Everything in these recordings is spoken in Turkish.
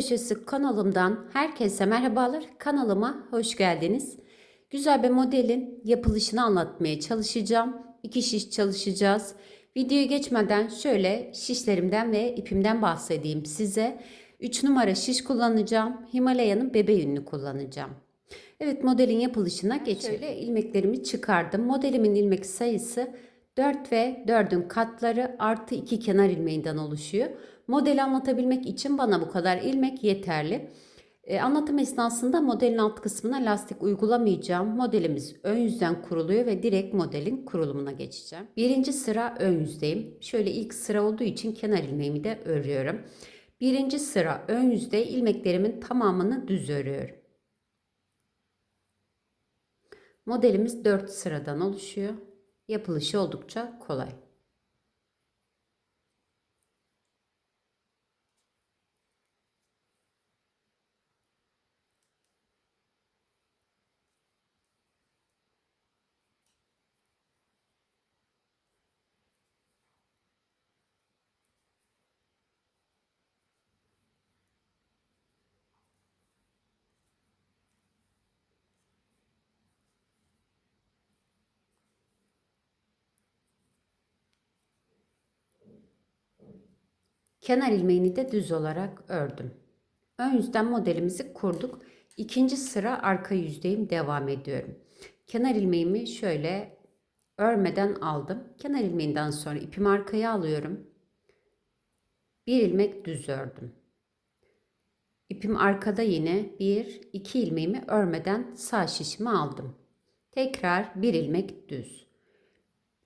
Köşesi kanalımdan herkese merhabalar. Kanalıma hoş geldiniz. Güzel bir modelin yapılışını anlatmaya çalışacağım. İki şiş çalışacağız. Videoya geçmeden şöyle şişlerimden ve ipimden bahsedeyim size. 3 numara şiş kullanacağım. Himalaya'nın bebe yününü kullanacağım. Evet modelin yapılışına geçelim. Şöyle ilmeklerimi çıkardım. Modelimin ilmek sayısı 4 ve 4'ün katları artı 2 kenar ilmeğinden oluşuyor. Modeli anlatabilmek için bana bu kadar ilmek yeterli. E, anlatım esnasında modelin alt kısmına lastik uygulamayacağım. Modelimiz ön yüzden kuruluyor ve direkt modelin kurulumuna geçeceğim. Birinci sıra ön yüzdeyim. Şöyle ilk sıra olduğu için kenar ilmeğimi de örüyorum. Birinci sıra ön yüzde ilmeklerimin tamamını düz örüyorum. Modelimiz 4 sıradan oluşuyor. Yapılışı oldukça kolay. Kenar ilmeğini de düz olarak ördüm. Ön yüzden modelimizi kurduk. İkinci sıra arka yüzdeyim devam ediyorum. Kenar ilmeğimi şöyle örmeden aldım. Kenar ilmeğinden sonra ipimi arkaya alıyorum. Bir ilmek düz ördüm. İpim arkada yine bir iki ilmeğimi örmeden sağ şişimi aldım. Tekrar bir ilmek düz.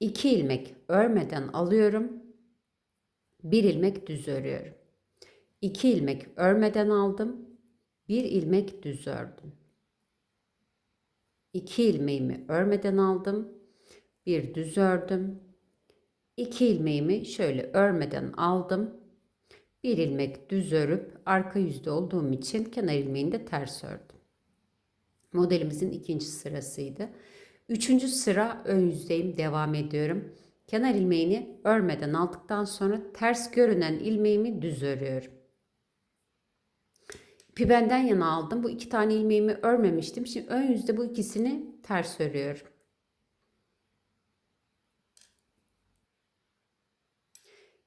2 ilmek örmeden alıyorum. Bir ilmek düz örüyorum. 2 ilmek örmeden aldım. Bir ilmek düz ördüm. 2 ilmeğimi örmeden aldım. Bir düz ördüm. 2 ilmeğimi şöyle örmeden aldım. Bir ilmek düz örüp arka yüzde olduğum için kenar ilmeğini de ters ördüm. Modelimizin ikinci sırasıydı. Üçüncü sıra ön yüzdeyim devam ediyorum. Kenar ilmeğini örmeden aldıktan sonra ters görünen ilmeğimi düz örüyorum. İpi benden yana aldım. Bu iki tane ilmeğimi örmemiştim. Şimdi ön yüzde bu ikisini ters örüyorum.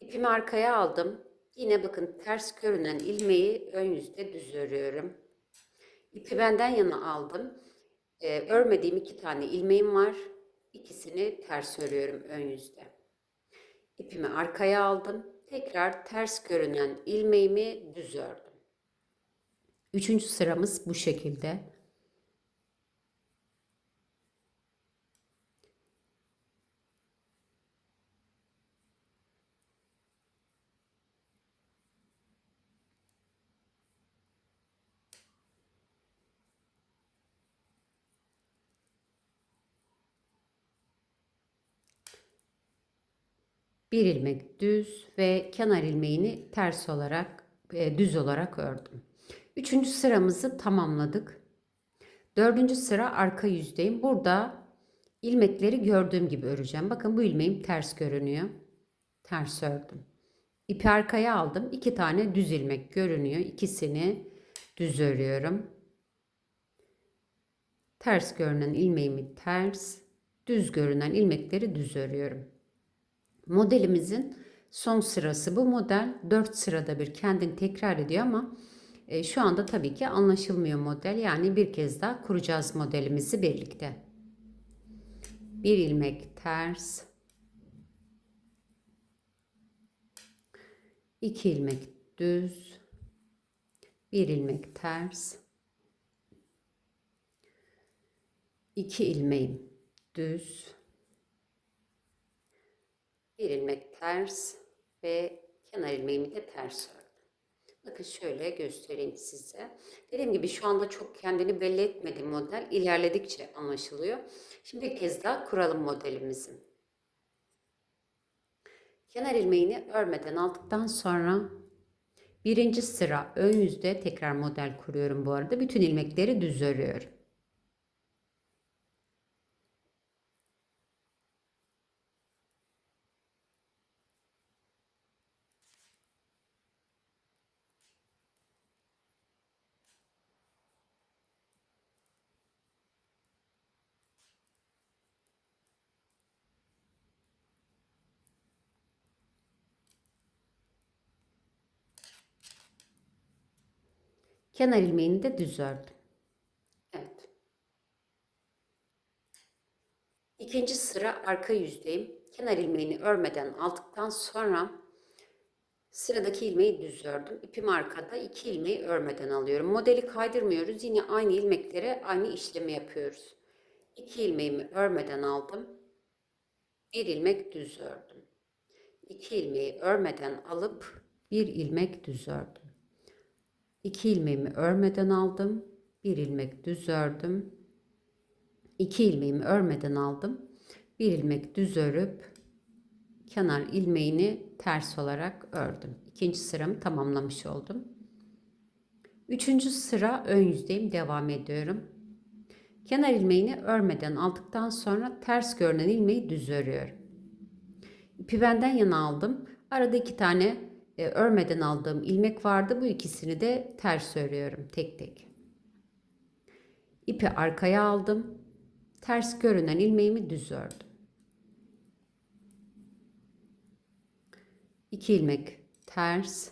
İpimi arkaya aldım. Yine bakın ters görünen ilmeği ön yüzde düz örüyorum. İpi benden yana aldım. Ee, örmediğim iki tane ilmeğim var. İkisini ters örüyorum ön yüzde. İpimi arkaya aldım. Tekrar ters görünen ilmeğimi düz ördüm. Üçüncü sıramız bu şekilde. Bir ilmek düz ve kenar ilmeğini ters olarak e, düz olarak ördüm. Üçüncü sıramızı tamamladık. Dördüncü sıra arka yüzdeyim. Burada ilmekleri gördüğüm gibi öreceğim. Bakın bu ilmeğim ters görünüyor. Ters ördüm. İpi arkaya aldım. İki tane düz ilmek görünüyor. İkisini düz örüyorum. Ters görünen ilmeğimi ters, düz görünen ilmekleri düz örüyorum. Modelimizin son sırası bu model 4 sırada bir kendini tekrar ediyor ama e, şu anda tabii ki anlaşılmıyor model. Yani bir kez daha kuracağız modelimizi birlikte. Bir ilmek ters. iki ilmek düz. Bir ilmek ters. iki ilmeğim düz bir ilmek ters ve kenar ilmeğimi de ters ördüm. Bakın şöyle göstereyim size. Dediğim gibi şu anda çok kendini belli etmedi model. İlerledikçe anlaşılıyor. Şimdi bir kez daha kuralım modelimizi. Kenar ilmeğini örmeden aldıktan sonra birinci sıra ön yüzde tekrar model kuruyorum bu arada. Bütün ilmekleri düz örüyorum. Kenar ilmeğini de düz ördüm. Evet. İkinci sıra arka yüzdeyim. Kenar ilmeğini örmeden aldıktan sonra sıradaki ilmeği düz ördüm. İpim arkada iki ilmeği örmeden alıyorum. Modeli kaydırmıyoruz. Yine aynı ilmeklere aynı işlemi yapıyoruz. İki ilmeğimi örmeden aldım. Bir ilmek düz ördüm. İki ilmeği örmeden alıp bir ilmek düz ördüm. İki ilmeğimi örmeden aldım. Bir ilmek düz ördüm. İki ilmeğimi örmeden aldım. Bir ilmek düz örüp kenar ilmeğini ters olarak ördüm. İkinci sıramı tamamlamış oldum. Üçüncü sıra ön yüzdeyim. Devam ediyorum. Kenar ilmeğini örmeden aldıktan sonra ters görünen ilmeği düz örüyorum. İpi benden yana aldım. Arada iki tane e, örmeden aldığım ilmek vardı. Bu ikisini de ters örüyorum tek tek. İpi arkaya aldım. Ters görünen ilmeğimi düz ördüm. İki ilmek ters,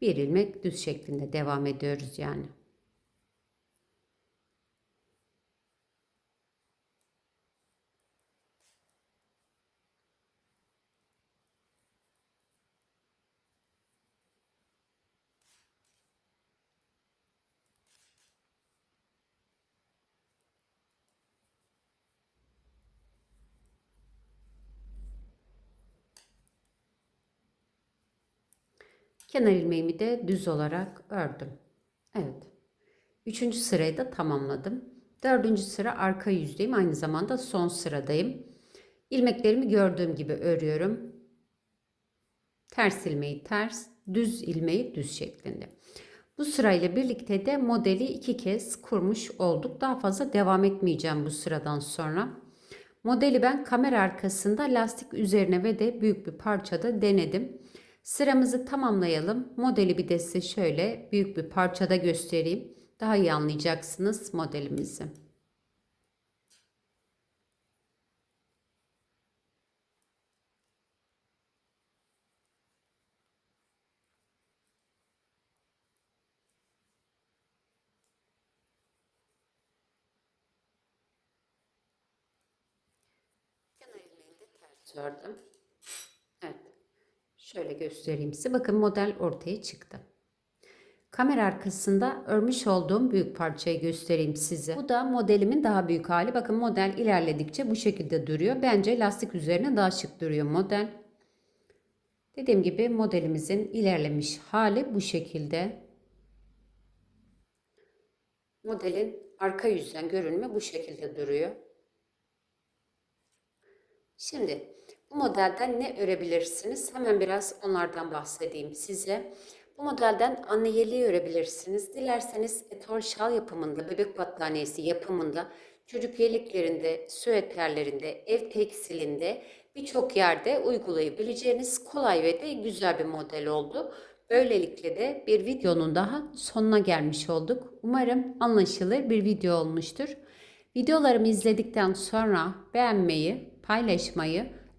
bir ilmek düz şeklinde devam ediyoruz yani. Kenar ilmeğimi de düz olarak ördüm. Evet. Üçüncü sırayı da tamamladım. Dördüncü sıra arka yüzdeyim. Aynı zamanda son sıradayım. İlmeklerimi gördüğüm gibi örüyorum. Ters ilmeği ters, düz ilmeği düz şeklinde. Bu sırayla birlikte de modeli iki kez kurmuş olduk. Daha fazla devam etmeyeceğim bu sıradan sonra. Modeli ben kamera arkasında lastik üzerine ve de büyük bir parçada denedim. Sıramızı tamamlayalım. Modeli bir de size şöyle büyük bir parçada göstereyim. Daha iyi anlayacaksınız modelimizi. Kenar ilmeğini de ters ördüm. Şöyle göstereyim size. Bakın model ortaya çıktı. Kamera arkasında örmüş olduğum büyük parçayı göstereyim size. Bu da modelimin daha büyük hali. Bakın model ilerledikçe bu şekilde duruyor. Bence lastik üzerine daha şık duruyor model. Dediğim gibi modelimizin ilerlemiş hali bu şekilde. Modelin arka yüzden görünümü bu şekilde duruyor. Şimdi bu modelden ne örebilirsiniz? Hemen biraz onlardan bahsedeyim size. Bu modelden anne yeleği örebilirsiniz. Dilerseniz etol şal yapımında, bebek battaniyesi yapımında, çocuk yeleklerinde, süeterlerinde, ev tekstilinde birçok yerde uygulayabileceğiniz kolay ve de güzel bir model oldu. Böylelikle de bir videonun daha sonuna gelmiş olduk. Umarım anlaşılır bir video olmuştur. Videolarımı izledikten sonra beğenmeyi, paylaşmayı,